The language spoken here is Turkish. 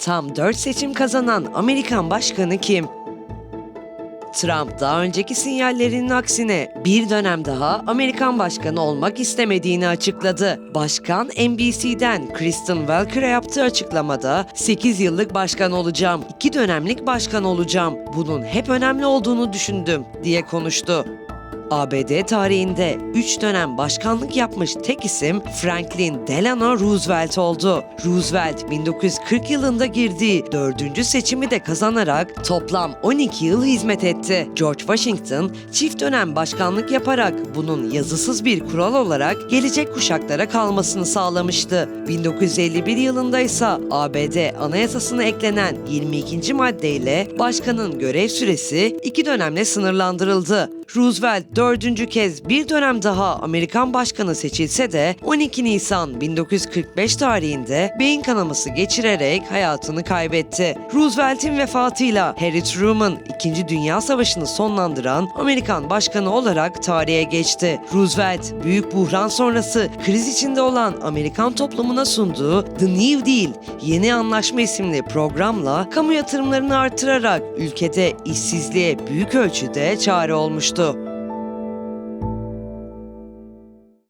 Tam 4 seçim kazanan Amerikan başkanı kim? Trump daha önceki sinyallerinin aksine bir dönem daha Amerikan başkanı olmak istemediğini açıkladı. Başkan NBC'den Kristen Welker'e yaptığı açıklamada 8 yıllık başkan olacağım, 2 dönemlik başkan olacağım. Bunun hep önemli olduğunu düşündüm diye konuştu. ABD tarihinde 3 dönem başkanlık yapmış tek isim Franklin Delano Roosevelt oldu. Roosevelt 1940 yılında girdiği 4. seçimi de kazanarak toplam 12 yıl hizmet etti. George Washington çift dönem başkanlık yaparak bunun yazısız bir kural olarak gelecek kuşaklara kalmasını sağlamıştı. 1951 yılında ise ABD anayasasına eklenen 22. maddeyle başkanın görev süresi iki dönemle sınırlandırıldı. Roosevelt dördüncü kez bir dönem daha Amerikan başkanı seçilse de 12 Nisan 1945 tarihinde beyin kanaması geçirerek hayatını kaybetti. Roosevelt'in vefatıyla Harry Truman 2. Dünya Savaşı'nı sonlandıran Amerikan başkanı olarak tarihe geçti. Roosevelt büyük buhran sonrası kriz içinde olan Amerikan toplumuna sunduğu The New Deal, Yeni Anlaşma isimli programla kamu yatırımlarını artırarak ülkede işsizliğe büyük ölçüde çare olmuştu. что